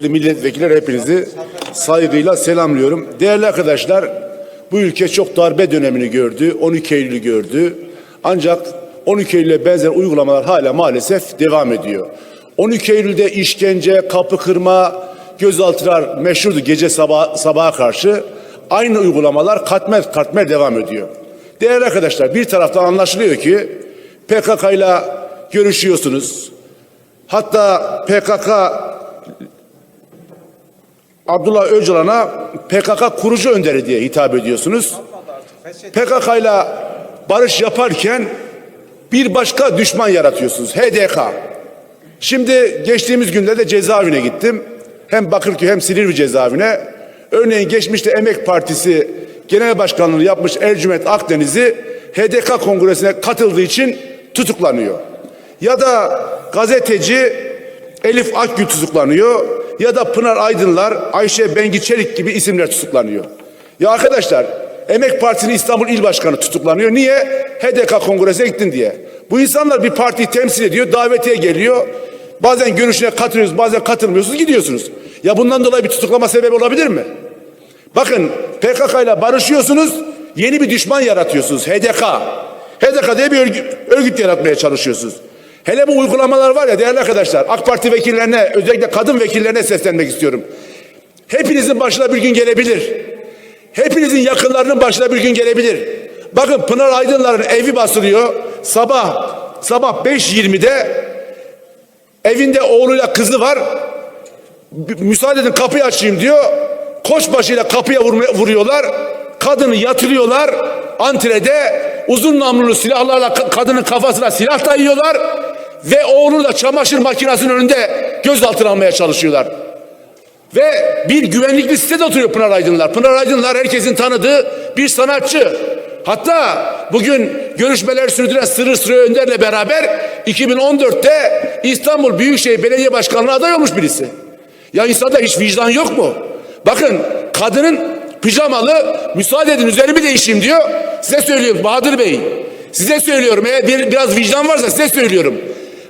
Milletvekilleri hepinizi saygıyla selamlıyorum. Değerli arkadaşlar, bu ülke çok darbe dönemini gördü, 12 Eylül'ü gördü. Ancak 12 Eylül'e benzer uygulamalar hala maalesef devam ediyor. 12 Eylül'de işkence, kapı kırma, gözaltılar meşhurdu gece sabah, sabaha karşı. Aynı uygulamalar katmer katmer devam ediyor. Değerli arkadaşlar, bir taraftan anlaşılıyor ki PKK ile görüşüyorsunuz. Hatta PKK Abdullah Öcalan'a PKK kurucu önderi diye hitap ediyorsunuz. PKK ile barış yaparken bir başka düşman yaratıyorsunuz. HDK. Şimdi geçtiğimiz günlerde cezaevine gittim. Hem Bakırköy hem Silivri cezaevine. Örneğin geçmişte Emek Partisi Genel Başkanlığı yapmış Ercüment Akdeniz'i HDK kongresine katıldığı için tutuklanıyor. Ya da gazeteci Elif Akgül tutuklanıyor ya da Pınar Aydınlar, Ayşe Bengi Çelik gibi isimler tutuklanıyor. Ya arkadaşlar Emek Partisi'nin İstanbul İl Başkanı tutuklanıyor. Niye? HDK kongresine gittin diye. Bu insanlar bir partiyi temsil ediyor, davetiye geliyor. Bazen görüşüne katılıyorsunuz, bazen katılmıyorsunuz, gidiyorsunuz. Ya bundan dolayı bir tutuklama sebebi olabilir mi? Bakın PKK ile barışıyorsunuz, yeni bir düşman yaratıyorsunuz. HDK. HDK diye bir örgüt, örgüt yaratmaya çalışıyorsunuz. Hele bu uygulamalar var ya değerli arkadaşlar, AK Parti vekillerine, özellikle kadın vekillerine seslenmek istiyorum. Hepinizin başına bir gün gelebilir. Hepinizin yakınlarının başına bir gün gelebilir. Bakın Pınar Aydınlar'ın evi basılıyor. Sabah sabah 5.20'de evinde oğluyla kızı var. Müsaade edin kapıyı açayım diyor. Koçbaşıyla kapıya vuruyorlar. Kadını yatırıyorlar. Antrede uzun namlulu silahlarla ka- kadının kafasına silah dayıyorlar. Ve oğlunu da çamaşır makinesinin önünde gözaltına almaya çalışıyorlar. Ve bir güvenlikli sitede oturuyor Pınar Aydınlar. Pınar Aydınlar herkesin tanıdığı bir sanatçı. Hatta bugün görüşmeler sürdüren Sırrı Sırrı Önder'le beraber 2014'te İstanbul Büyükşehir Belediye Başkanlığı'na aday olmuş birisi. Ya insanda hiç vicdan yok mu? Bakın kadının pijamalı müsaade edin üzerimi değişeyim diyor. Size söylüyorum Bahadır Bey. Size söylüyorum eğer bir, biraz vicdan varsa size söylüyorum.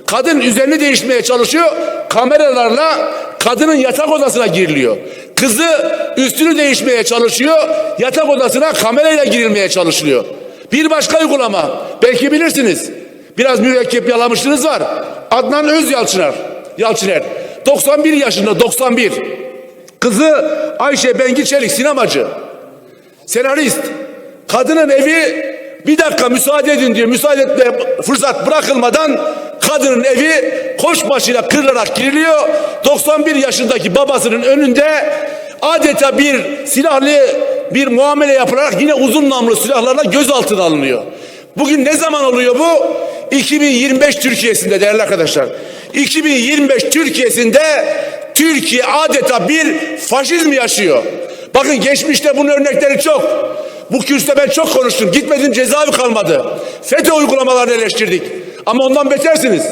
Kadın üzerini değişmeye çalışıyor. Kameralarla kadının yatak odasına giriliyor. Kızı üstünü değişmeye çalışıyor. Yatak odasına kamerayla girilmeye çalışılıyor. Bir başka uygulama. Belki bilirsiniz. Biraz mürekkep yalamışlığınız var. Adnan Özyalçınar. Yalçıner. 91 yaşında 91. Kızı Ayşe Bengi Çelik sinemacı. Senarist. Kadının evi bir dakika müsaade edin diyor. Müsaade etmeye fırsat bırakılmadan kadının evi koçbaşıyla kırılarak giriliyor. 91 yaşındaki babasının önünde adeta bir silahlı bir muamele yapılarak yine uzun namlu silahlarla gözaltına alınıyor. Bugün ne zaman oluyor bu? 2025 Türkiye'sinde değerli arkadaşlar. 2025 Türkiye'sinde Türkiye adeta bir faşizm yaşıyor. Bakın geçmişte bunun örnekleri çok. Bu kürsüde ben çok konuştum. Gitmedim cezaevi kalmadı. FETÖ uygulamalarını eleştirdik. Ama ondan betersiniz.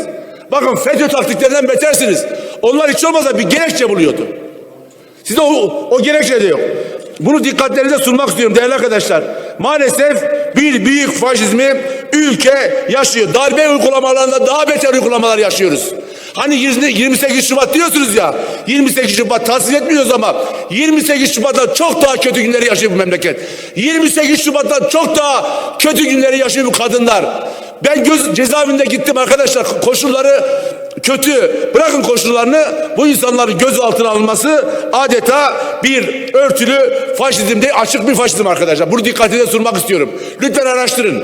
Bakın FETÖ taktiklerinden betersiniz. Onlar hiç olmazsa bir gerekçe buluyordu. Sizde o, o gerekçe de yok. Bunu dikkatlerinize sunmak istiyorum değerli arkadaşlar. Maalesef bir büyük faşizmi ülke yaşıyor. Darbe uygulamalarında daha beter uygulamalar yaşıyoruz. Hani 20 28 Şubat diyorsunuz ya. 28 Şubat tasvip etmiyoruz ama 28 Şubat'ta çok daha kötü günleri yaşıyor bu memleket. 28 Şubat'ta çok daha kötü günleri yaşıyor bu kadınlar. Ben göz cezaevinde gittim arkadaşlar. Koşulları kötü. Bırakın koşullarını bu insanların gözaltına alınması adeta bir örtülü faşizm değil açık bir faşizm arkadaşlar. Bunu dikkatinize sunmak istiyorum. Lütfen araştırın.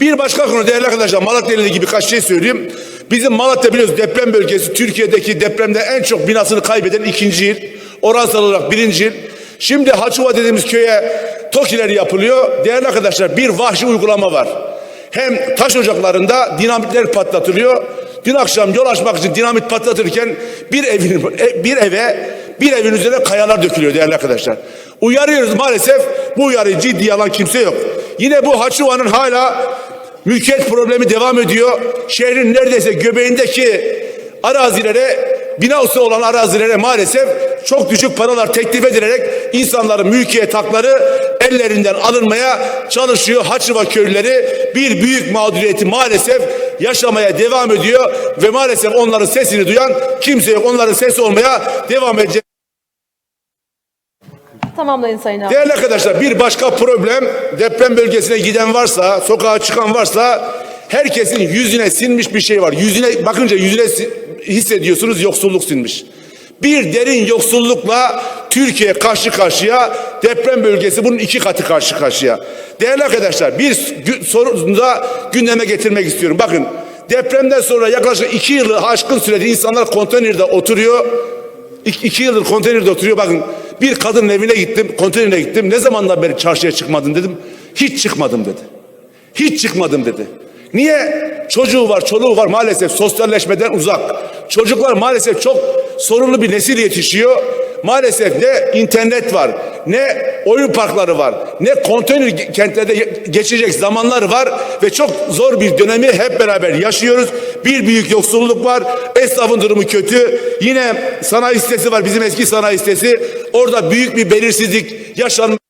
Bir başka konu değerli arkadaşlar Malatya ile ilgili birkaç şey söyleyeyim. Bizim Malatya biliyoruz deprem bölgesi Türkiye'deki depremde en çok binasını kaybeden ikinci il. Oransal olarak birinci il. Şimdi Haçuva dediğimiz köye TOKİ'ler yapılıyor. Değerli arkadaşlar bir vahşi uygulama var. Hem taş ocaklarında dinamitler patlatılıyor. Dün akşam yol açmak için dinamit patlatırken bir evin e, bir eve bir evin üzerine kayalar dökülüyor değerli arkadaşlar. Uyarıyoruz maalesef bu uyarıyı ciddiye alan kimse yok. Yine bu Haçuva'nın hala mülkiyet problemi devam ediyor. Şehrin neredeyse göbeğindeki arazilere binası olan arazilere maalesef çok düşük paralar teklif edilerek insanların mülkiyet hakları ellerinden alınmaya çalışıyor. Haçıva köylüleri bir büyük mağduriyeti maalesef yaşamaya devam ediyor ve maalesef onların sesini duyan kimse yok. Onların sesi olmaya devam edecek. Tamamlayın Sayın abi. Değerli arkadaşlar bir başka problem deprem bölgesine giden varsa, sokağa çıkan varsa herkesin yüzüne sinmiş bir şey var. Yüzüne bakınca yüzüne hissediyorsunuz yoksulluk sinmiş. Bir derin yoksullukla Türkiye karşı karşıya deprem bölgesi bunun iki katı karşı karşıya. Değerli arkadaşlar bir gü- sorunu da gündeme getirmek istiyorum. Bakın depremden sonra yaklaşık iki yılı aşkın sürede insanlar konteynerde oturuyor. İki, iki yıldır konteynerde oturuyor. Bakın bir kadının evine gittim, konteynere gittim. Ne zamandan beri çarşıya çıkmadın dedim. Hiç çıkmadım dedi. Hiç çıkmadım dedi. Niye? Çocuğu var, çoluğu var maalesef sosyalleşmeden uzak. Çocuklar maalesef çok sorunlu bir nesil yetişiyor. Maalesef ne internet var, ne oyun parkları var, ne konteyner kentlerde geçecek zamanlar var ve çok zor bir dönemi hep beraber yaşıyoruz. Bir büyük yoksulluk var, esnafın durumu kötü. Yine sanayi sitesi var, bizim eski sanayi sitesi. Orada büyük bir belirsizlik yaşanmış.